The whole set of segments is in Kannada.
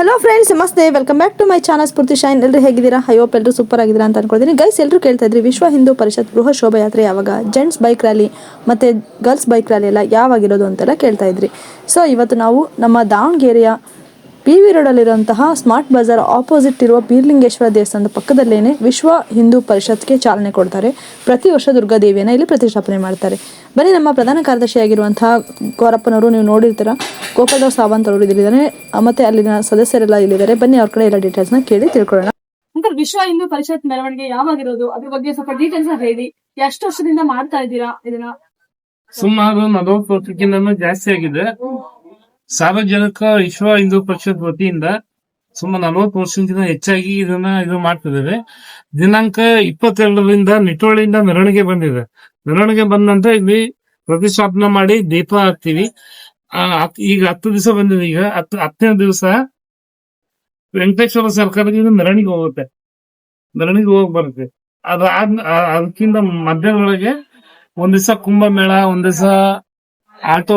ಹಲೋ ಫ್ರೆಂಡ್ಸ್ ನಮಸ್ತೆ. Welcome back to my channel Spoorthi shine ಎಲ್ಲರೂ ಹೇಗಿದ್ದೀರಾ? ಹೋಪ್ ಎಲ್ಲರೂ ಸೂಪರ್ ಆಗಿದ್ದೀರಾ ಅಂತ ಅನ್ಕೊಳ್ತೀನಿ. ಗೈಸ್ ಎಲ್ಲರೂ ಕೇಳ್ತಾ ಇದ್ರಿ, ವಿಶ್ವ ಹಿಂದೂ ಪರಿಷತ್ ಗೃಹ ಶೋಭಾಯಾತ್ರೆ ಯಾವಾಗ? ಜೆಂಟ್ಸ್ ಬೈಕ್ ರ್ಯಾಲಿ ಮತ್ತು ಗರ್ಲ್ಸ್ ಬೈಕ್ ರ್ಯಾಲಿ ಎಲ್ಲ ಯಾವಾಗಿರೋದು ಅಂತೆಲ್ಲ ಕೇಳ್ತಾ ಇದ್ರಿ. ಸೊ ಇವತ್ತು ನಾವು ನಮ್ಮ ದಾವಣಗೆರೆಯ ಪಿ ವಿ ರೋಡಲ್ಲಿರುವಂತಹ ಸ್ಮಾರ್ಟ್ ಬಜಾರ್ ಆಪೋಸಿಟ್ ಇರುವ ಬೀರ್ಲಿಂಗೇಶ್ವರ ದೇವಸ್ಥಾನದ ಪಕ್ಕದಲ್ಲೇನೆ ವಿಶ್ವ ಹಿಂದೂ ಪರಿಷತ್ಗೆ ಚಾಲನೆ ಕೊಡ್ತಾರೆ. ಪ್ರತಿ ವರ್ಷ ದುರ್ಗಾದೇವಿಯನ್ನು ಇಲ್ಲಿ ಪ್ರತಿಷ್ಠಾಪನೆ ಮಾಡ್ತಾರೆ. ಬನ್ನಿ ನಮ್ಮ ಪ್ರಧಾನ ಕಾರ್ಯದರ್ಶಿಯಾಗಿರುವಂತಹ ಗೋರಪ್ಪನವರು ನೀವು ನೋಡಿರ್ತೀರ. ಗೋಪಾಲರಾವ್ ಸಾವಂತ್ ಅವರು ಇಲ್ಲಿದ್ದಾರೆ ಮತ್ತೆ ಅಲ್ಲಿನ ಸದಸ್ಯರೆಲ್ಲ ಇಲ್ಲಿದ್ದಾರೆ. ಬನ್ನಿ ಅವ್ರ ಕಡೆ ಎಲ್ಲ ನ ಕೇಳಿ ತಿಳ್ಕೊಳ್ಳೋಣ. ವಿಶ್ವ ಹಿಂದೂ ಪರಿಷತ್ ಮೆರವಣಿಗೆ ಯಾವಾಗಿರೋದು? ಅದ್ರ ಬಗ್ಗೆ ಸ್ವಲ್ಪ ಡೀಟೇಲ್ಸ್ ಹೇಳಿ. ಎಷ್ಟು ವರ್ಷದಿಂದ ಮಾಡ್ತಾ ಇದ್ದೀರಾ ಇದನ್ನ? ಸುಮಾರು ನಲವತ್ತು ವರ್ಷಕ್ಕಿಂತ ಜಾಸ್ತಿ ಆಗಿದೆ. ಸಾರ್ವಜನಿಕ ವಿಶ್ವ ಹಿಂದೂ ಪರಿಷತ್ ವತಿಯಿಂದ ಸುಮಾರು ನಲವತ್ತು ವರ್ಷಕ್ಕಿಂತ ಹೆಚ್ಚಾಗಿ ಇದನ್ನ ಇದು ಮಾಡ್ತಿದ್ದೇವೆ. ದಿನಾಂಕ ಇಪ್ಪತ್ತೆರಡರಿಂದ ನಿಟೋಳಿಯಿಂದ ಮೆರವಣಿಗೆ ಬಂದಿದೆ. ಮೆರವಣಿಗೆ ನಂತರ ಇಲ್ಲಿ ಪ್ರತಿಷ್ಠಾಪನೆ ಮಾಡಿ ದೀಪ ಹಾಕ್ತೀವಿ. ಈಗ ಹತ್ತು ದಿವಸ ಬಂದಿದೆ ಈಗ. ಹತ್ತು, ಹತ್ತನೇ ದಿವಸ ವೆಂಕಟೇಶ್ವರ ಸರ್ಕಾರದಿಂದ ಮೆರವಣಿಗೆ ಹೋಗುತ್ತೆ. ಮೆರವಣಿಗೆ ಹೋಗಿ ಬರುತ್ತೆ. ಅದಾದ ಅದಕ್ಕಿಂತ ಮಧ್ಯದೊಳಗೆ ಒಂದ್ ದಿವಸ ಕುಂಭಮೇಳ, ಒಂದ್ ದಿವಸ ಆಟೋ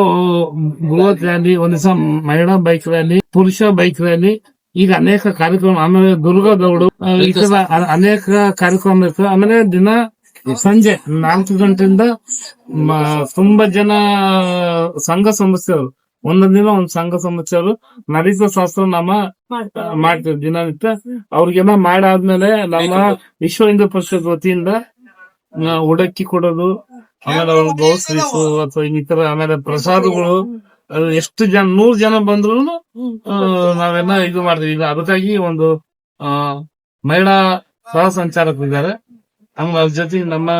ಬೃಹತ್ ರ್ಯಾಲಿ ಒಂದು ದಿವಸ ಮಹಿಳಾ ಬೈಕ್ ರ್ಯಾಲಿ ಪುರುಷ ಬೈಕ್ ರ್ಯಾಲಿ ಈಗ ಅನೇಕ ಕಾರ್ಯಕ್ರಮ ಆಮೇಲೆ ದುರ್ಗಾ ದೌಡು ಆ, ಈ ತರ ಅನೇಕ ಕಾರ್ಯಕ್ರಮ ಇರ್ತದೆ ಆಮೇಲೆ ದಿನ ಸಂಜೆ ನಾಲ್ಕು ಗಂಟೆಯಿಂದ ತುಂಬಾ ಜನ ಸಂಘ ಸಂಸ್ಥೆಯವರು ಒಂದೊಂದ್ ದಿನ ಒಂದ್ ಸಂಘ ಸಂಸ್ಥೆಯವರು ನರಿತ ಶಾಸ್ತ್ರ ನಮ್ಮ ಮಾಡ್ತೀವಿ ದಿನನಿತ್ಯ. ಅವ್ರಿಗೆಲ್ಲ ಮಾಡಾದ್ಮೇಲೆ ನಮ್ಮ ವಿಶ್ವ ಹಿಂದೂ ಪರಿಷತ್ ವತಿಯಿಂದ ಉಡಕ್ಕಿ ಕೊಡೋದು ಆಮೇಲೆ ಅವ್ರ ಗ್ರೋಸರೀಸ್ ಅಥವಾ ಇನ್ನಿತರ ಆಮೇಲೆ ಪ್ರಸಾದಗಳು ಎಷ್ಟು ಜನ ನೂರ್ ಜನ ಬಂದ್ರು ನಾವೆಲ್ಲ ಇದು ಮಾಡ್ತೀವಿ. ಈಗ ಅದಕ್ಕಾಗಿ ಒಂದು ಆ ಮಹಿಳಾ ಸಹ ಸಂಚಾಲಕರಿದ್ದಾರೆ ಅವ್ರ ಜೊತೆ ನಮ್ಮ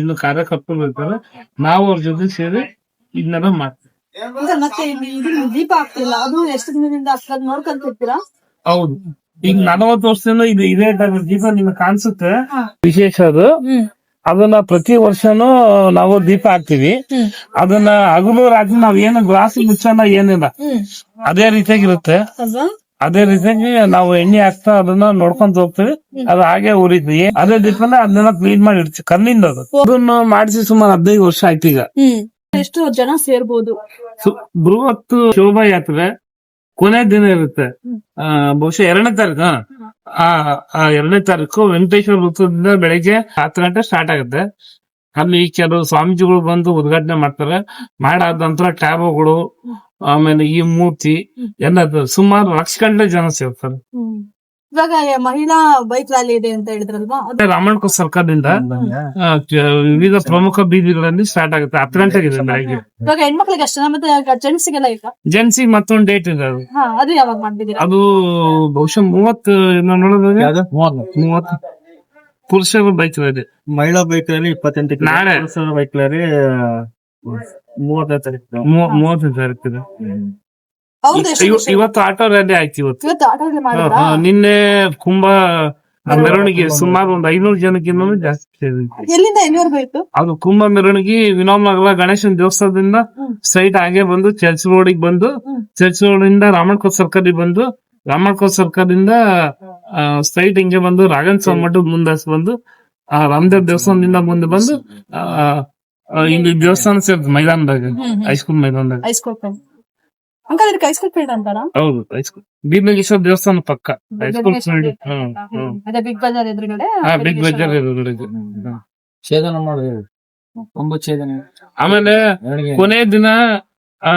ಇನ್ನು ಕಾರ್ಯಕರ್ತರು ಇರ್ತಾರೆ. ನಾವು ಅವ್ರ ಜೊತೆ ಸೇರಿ ಇದನ್ನೆಲ್ಲ ಮಾಡ್ತೀವಿ. ಮತ್ತೆ ಇಲ್ಲಿ ಇದು ದೀಪ ಆಗ್ತಿಲ್ಲ ಅದು ಎಷ್ಟು ದಿನದಿಂದ ಅಷ್ಟೊಂದು ನೋಡ್ಕೊಂತಿರ್ತೀರಾ? ಹೌದು. ಈಗ ನಲವತ್ತು ವರ್ಷದಿಂದ ಇದು ಇದೇ ದೀಪ ನಿಮ್ಗೆ ಕಾಣಿಸುತ್ತೆ. ವಿಶೇಷ ಅದು. ಅದನ್ನ ಪ್ರತಿ ವರ್ಷನೂ ನಾವು ದೀಪ ಹಾಕ್ತಿವಿ. ಅದನ್ನ ಹಗಲು ರಾತ್ರಿ ನಾವ್ ಏನು ಗ್ಲಾಸ್ ಮುಚ್ಚನ ಏನಿಲ್ಲ. ಅದೇ ರೀತಿಯಾಗಿರುತ್ತೆ. ಇರುತ್ತೆ ಅದೇ ರೀತಿಯಾಗಿ ನಾವು ಎಣ್ಣೆ ಹಾಕ್ತಾ ಅದನ್ನ ನೋಡ್ಕೊಂತ ಹೋಗ್ತೀವಿ. ಅದು ಹಾಗೆ ಉರಿದ್ವಿ ಅದೇ ದೀಪನ ಅದನ್ನ ಕ್ಲೀನ್ ಮಾಡಿ ಇಡ್ತೀವಿ. ಕಣ್ಣಿಂದ ಅದು. ಅದನ್ನ ಮಾಡಿಸಿ ಸುಮಾರು ಹದಿನೈದು ವರ್ಷ ಆಯ್ತು ಈಗ. ಎಷ್ಟು ಜನ ಸೇರ್ಬೋದು. ಬೃಹತ್ ಶೋಭಾಯಾತ್ರೆ. ಕೊನೆ ದಿನ ಇರುತ್ತೆ. ಆ, ಬಹುಶಃ ಎರಡನೇ ತಾರೀಕು ಆ ಎರಡನೇ ತಾರೀಕು ವೆಂಕಟೇಶ್ವರ ವೃತ್ತದಿಂದ ಬೆಳಿಗ್ಗೆ ಹತ್ತು ಗಂಟೆ ಸ್ಟಾರ್ಟ್ ಆಗುತ್ತೆ. ಅಲ್ಲಿ ಕೆಲವು ಸ್ವಾಮೀಜಿಗಳು ಬಂದು ಉದ್ಘಾಟನೆ ಮಾಡ್ತಾರೆ. ಮಾಡಾದ ನಂತರ ಟ್ಯಾಬೋಗಳು ಆಮೇಲೆ ಈ ಮೂರ್ತಿ ಎಲ್ಲ ಸುಮಾರು ಲಕ್ಷ ಗಂಟೆ ಜನ ಸೇರ್ತಾರೆ. ಇವಾಗ ಮಹಿಳಾ ಬೈಕ್ ರ್ಯಾಲಿ ಇದೆ ಅಂತ ಹೇಳಿದ್ರಲ್ವಾ? ಅದು ರಾಮಣ್ಕೋ ಸರ್ಕಾರದಿಂದ ವಿವಿಧ ಪ್ರಮುಖ ಬೀದಿಗಳಲ್ಲಿ ಸ್ಟಾರ್ಟ್ ಆಗುತ್ತೆ. ಹತ್ತು ಗಂಟೆಗೆ ಇದೆ ಬೆಳಗ್ಗೆ. ಇವಾಗ ಹೆಣ್ಮಕ್ಳಿಗೆ ಅಷ್ಟೇ ಮತ್ತೆ ಜೆಂಟ್ಸ್ಗೆಲ್ಲ ಈಗ ಜೆಂಟ್ಸಿಗೆ ಮತ್ತೊಂದು ಡೇಟ್ ಇದೆ ಅದು. ಹಾ ಅದು ಯಾವಾಗ ಮಾಡ್ತಿದ್ದೀರಾ? ಅದು ಬಹುಶಃ ಮೂವತ್ತು ನಾವು ನೋಡೋದಾದ್ರೆ ಮೂವತ್ತು. ಪುರುಷರ ಬೈಕ್ ಇದೆ ಮಹಿಳಾ ಬೈಕ್ ರ್ಯಾಲಿ ಇಪ್ಪತ್ತೆಂಟು ನಾಳೆ. ಪುರುಷರ ಬೈಕ್ ರ್ಯಾಲಿ ಮೂವತ್ತನೇ ತಾರೀಕು. ಮೂವತ್ತನೇ ತಾರೀಕು ಇದೆ ಅವ್ರದ್ದು ಎಷ್ಟು ಇವ- ವರ್ಷ? ಇವತ್ತು ಆಟೋ ರ್ಯಾಲಿ ಆಯ್ತು ಇವತ್ತು. ಇವತ್ತು ಆಟೋದಲ್ಲಿ ಹ, ಮಾಡಿದ್ರಾ? ಹ, ನಿನ್ನೆ ಕುಂಭ ಮೆರವಣಿಗೆ ಸುಮಾರು ಒಂದು ಐನೂರು ಜನಕ್ಕಿಂತ ಜಾಸ್ತಿ ಸೇರಿದೆ. ಎಲ್ಲಿಂದ ಎಲ್ಲಿವರೆಗೂ ಇತ್ತು ಅದು ಕುಂಭ ಮೆರವಣಿಗೆ ವಿನೋಮಗಲ ಗಣೇಶನ ದೇವಸ್ಥಾನದಿಂದ ಹ್ಮ್. ಸ್ಟ್ರೈಟ್ ಹಾಗೆ ಬಂದು ಚರ್ಚ್ ರೋಡಿಗೆ ಬಂದು ಹ್ಮ್. ಚರ್ಚ್ ರೋಡ್ ಇಂದ ರಾಮಣ್ಕೋ ಸರ್ಕಲ್ ಬಂದು ರಾಮಣ್ಕೋ ಸರ್ಕಾರದಿಂದ ಇಂದ ಸ್ಟ್ರೈಟ್ ಹಿಂಗೆ ಬಂದು ರಾಘನ್ ಮಠ ಮುಂದೆ ಬಂದು ಆ ರಾಮದೇವ್ ದೇವಸ್ಥಾನದಿಂದ ಮುಂದೆ ಬಂದು ಆ, ಆ, ಇಲ್ಲಿ ದೇವಸ್ಥಾನ ಸೇರ್ತದೆ ಮೈದಾನದಾಗ ಹೈಸ್ಕೂಲ್ ಮೈದಾನದಾಗ. ಐಸ್ಕೂಲ್ ಅಂಕಲ್ ಇದಕ್ಕೆ ಐಸ್ಕೋಲ್ ಪೇಂಟ್ ಅಂತಾರ ಹೌದು ಹೈಸ್ಕೂಲ್ ಬೀರ್ಲಿಂಗೇಶ್ವರ ದೇವಸ್ಥಾನ ಪಕ್ಕ. ಹೈಸ್ಕೂಲ್ ಫೀಲ್ಡ್ ಅದೇ ಬಿಗ್ ಬಜಾರ್ ಎದುರುಗಡೆ ಹಾ ಬಿಗ್ ಬಜಾರ್ ಎದುರುಗಡೆ. ಛೇದನ ಮಾಡಿ ಒಂಬತ್ತು ಛೇದನ ಆಮೇಲೆ ಕೊನೆ ದಿನ ಆ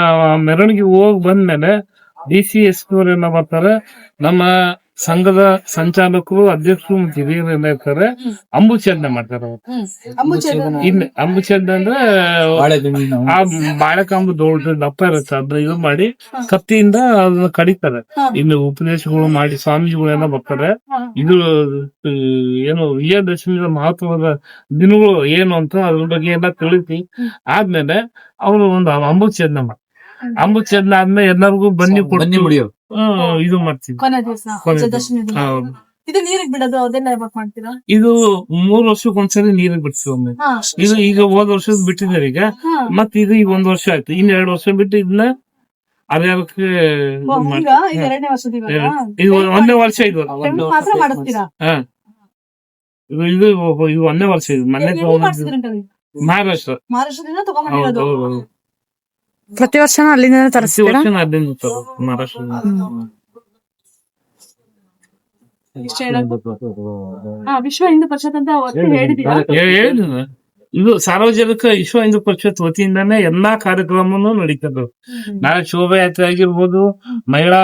ಮೆರವಣಿಗೆ ಹೋಗ್ ಬಂದ್ಮೇಲೆ ಡಿ ಸಿ ಎಸ್ ಬರ್ತಾರೆ. ನಮ್ಮ ಸಂಘದ ಸಂಚಾಲಕರು ಅಧ್ಯಕ್ಷರು ಮತ್ತು ಹಿರಿಯರೆಲ್ಲ ಇರ್ತಾರೆ ಅಂಬುಚೇದನೆ ಮಾಡ್ತಾರೆ ಅವ್ರು. ಅಂಬುಚೇದನ ಇಲ್ಲಿ ಅಂಬುಚೇದನೆ ಅಂದ್ರೆ ಆ ಬಾಳೆಕಾಂಬು ದೊಡ್ಡ ದಪ್ಪ ಇರುತ್ತೆ ಅದನ್ನ ಇದು ಮಾಡಿ ಕತ್ತಿಯಿಂದ ಅದನ್ನ ಕಡಿತಾರೆ. ಇನ್ನು ಉಪದೇಶಗಳು ಮಾಡಿ ಸ್ವಾಮೀಜಿಗಳೆಲ್ಲ ಬರ್ತಾರೆ. ಇದು ಏನು ವಿಜಯದಶಮಿಯ ಮಹತ್ವದ ದಿನಗಳು ಏನು ಅಂತ ಅದ್ರ ಬಗ್ಗೆ ಎಲ್ಲ ತಿಳಿಸಿ. ಆದ್ಮೇಲೆ ಅವರು ಒಂದು ಅಂಬುಚೇದನೆ ಮಾಡ್ತಾರೆ ಅಂಬುಛೇದನ ಆದ್ಮೇಲೆ ಎಲ್ಲರಿಗೂ ಬನ್ನಿ ಬನ್ನಿ ಕೊಟ್ಟು ಮುಡಿಯೋ ಆ, ಇದು ಮಾಡ್ತೀವಿ ಕೊನೆ ದಿವಸ ಕೊನೆ ದಿವ್ಸ. ವಿಜಯದಶಮಿ ದಿನ ಹೌದು. ಇದು ನೀರಿಗೆ ಬಿಡೋದು ಅದೆಲ್ಲ ಯಾವಾಗ ಮಾಡ್ತೀರಾ? ಇದು ಮೂರ್ ವರ್ಷಕ್ಕೆ ಒಂದ್ಸರಿ ನೀರಿಗೆ ಬಿಡ್ತೀವಿ ಒಮ್ಮೆ. ಹಾ. ಇದು ಈಗ ಹೋದ ವರ್ಷದ ಬಿಟ್ಟಿದ್ದಾರೆ ಈಗ. ಹಾ. ಮತ್ ಇದು ಈಗ ಒಂದ್ ವರ್ಷ ಆಯ್ತು. ಇನ್ ಎರಡು ವರ್ಷ ಬಿಟ್ಟು ಇದನ್ನ ಓ, ಈಗ ಇದು ಎರಡನೇ ವರ್ಷದ ಇವಾಗ? ಇದು ಒಂದೇ ವರ್ಷ ಇದು. ಹೆಣ್ಣು ಮಾತ್ರ ಮಾಡಿಸ್ತೀರಾ? ಹಾ. ಇದು ಇದು ಇದು ಒಂದೇ ವರ್ಷ ಇದು. ಮೊನ್ನೆ ಎಲ್ಲಿ. ಮಾಡಿಸ್ತೀರಾ? ಮಹಾರಾಷ್ಟ್ರ. ಮಹಾರಾಷ್ಟ್ರದಿಂದ ತಗೊಂಡ್ಬಂದಿರೋದು ಹೌದು ಹೌದು. ಪ್ರತಿ ವರ್ಷನೂ ಅಲ್ಲಿಂದ ಪ್ರತಿ ವರ್ಷ ಅಲ್ಲಿಂದ ತರೋದು, ಮಹಾರಾಷ್ಟ್ರದಿಂದ ಇಷ್ಟ ಹೇಳೋದು ಹಾ ವಿಶ್ವ ಹಿಂದೂ ಪರಿಷತ್ ಅಂತ ಒತ್ತಿ ಹೇಳಿದೀರಾ ಹೇ- ಹೇಳಿದ್ರು. ಇದು ಸಾರ್ವಜನಿಕ ವಿಶ್ವ ಹಿಂದೂ ಪರಿಷತ್ ವತಿಯಿಂದಾನೇ ಎಲ್ಲಾ ಕಾರ್ಯಕ್ರಮನು ನಡೀತದೆ ನಾಳೆ ಶೋಭಾಯಾತ್ರೆ ಆಗಿರ್ಬೋದು ಮಹಿಳಾ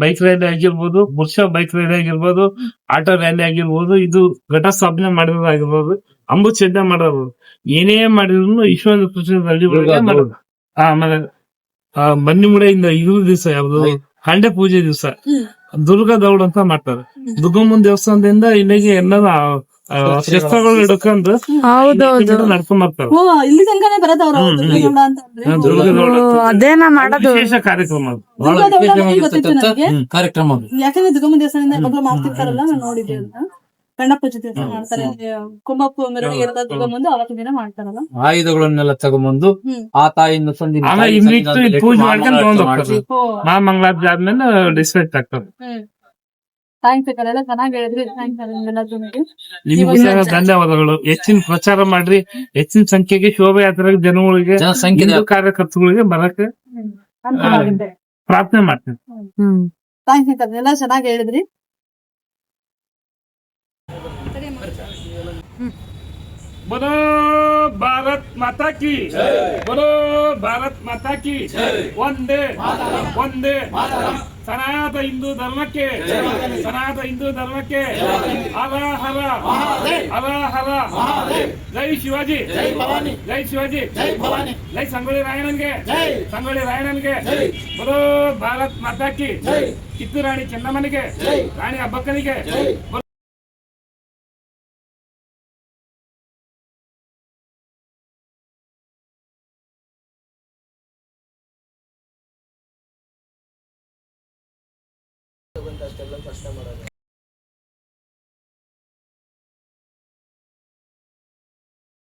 ಬೈಕ್ ರ್ಯಾಲಿ ಆಗಿರ್ಬೋದು ಪುರುಷ ಬೈಕ್ ರ್ಯಾಲಿ ಆಗಿರ್ಬೋದು ಆಟೋ ರ್ಯಾಲಿ ಆಗಿರ್ಬೋದು ಇದು ಘಟ ಸ್ಥಾಪನೆ ಮಾಡಿರೋದಾಗಿರ್ಬೋದು ಅಂಬುಚಂದ ಮಾಡೋದು ಏನೇ ಮಾಡಿದ್ರು ವಿಶ್ವ ಹಿಂದೂ ಪರಿಷತ್ ಹಳ್ಳಿ ಮಾಡೋದು. ಆ, ಆಮೇಲೆ ಆ, ಬನ್ನಿಮುಡೆಯಿಂದ ಇದು ದಿವಸ ಯಾವ್ದು? ಹಂಡೆ ಪೂಜೆ ದಿವಸ. ದುರ್ಗಾ ದೌಡ್ ಅಂತ ಮಾಡ್ತಾರೆ. ದುರ್ಗಮ್ಮನ ದೇವಸ್ಥಾನದಿಂದ ಇಲ್ಲಿಗೆ ಎಲ್ಲರೂ ಆ, ಶಸ್ತ್ರಗಳು ಹಿಡ್ಕೊಂಡು ನಡ್ಕೊಂಡ್ ಬರ್ತಾರೆ. ಅದೇನ ಮಾಡೋದು? ವಿಶೇಷ ಕಾರ್ಯಕ್ರಮ ಕಾರ್ಯಕ್ರಮ. ಯಾಕಂದ್ರೆ ದುರ್ಗಮ್ಮ ದೇವಸ್ಥಾನದಿಂದ ಮಾಡ್ತಿರ್ತಾರಲ್ಲ ನಾನು ನೋಡಿದ್ದೆ ಅಂತ. ಮಾಡ್ತಾರೆ. ಮೆರವಣಿಗೆ ತಗೊಂಬಂದು ಅವತ್ತಿನ ದಿನ ಮಾಡ್ತಾರಲ್ಲ. ಆಯುಧಗಳನ್ನೆಲ್ಲ ತಗೊಂಬಂದು ಆ ತಾಯಿಯನ್ನು ಮಂಗಳಾರತಿ ಆದ್ಮೇಲೆ ಡಿಸ್ಪೆಕ್ಟ್ ಆಗ್ತದೆ. ಸಹ ಧನ್ಯವಾದಗಳು. ಹೆಚ್ಚಿನ ಪ್ರಚಾರ ಮಾಡ್ರಿ. ಹೆಚ್ಚಿನ ಸಂಖ್ಯೆಗೆ ಶೋಭಾಯಾತ್ರೆ ಜನಗಳಿಗೆ ಕಾರ್ಯಕರ್ತಗಳಿಗೆ ಬರಕ್ಕೆ ಪ್ರಾರ್ಥನೆ ಮಾಡ್ತೀನಿ. ಹ್ಮ್. ಥ್ಯಾಂಕ್ಸ್ ಅಂತ ಎಲ್ಲ ಚೆನ್ನಾಗಿ ಹೇಳಿದ್ರಿ. बोलो भारत माता की बोलो भारत ಮಾತಾ ಕಿ ಒಂದೇ ಒಂದೇ ಸನಾತ ಹಿಂದೂ ಧರ್ಮಕ್ಕೆ ಸನಾತ ಹಿಂದೂ ಧರ್ಮಕ್ಕೆ ಹರ ಹರ ಹರ ಹರ ಜೈ ಶಿವಾಜಿ ಜೈ ಶಿವಾಜಿ ಜೈ ಸಂಗೊಳ್ಳಿ ರಾಯಣ್ಣನ್ಗೆ ಸಂಗೊಳ್ಳಿ ರಾಯಣ್ಣನ್ಗೆ ಬರೋ ಭಾರತ್ ಮಾತಾ ಕಿ ಕಿತ್ತು ರಾಣಿ ಚೆನ್ನಮ್ಮನಿಗೆ ರಾಣಿ ಹಬ್ಬಕ್ಕನಿಗೆ ಕಷ್ಟ ಮಾಡೋದು.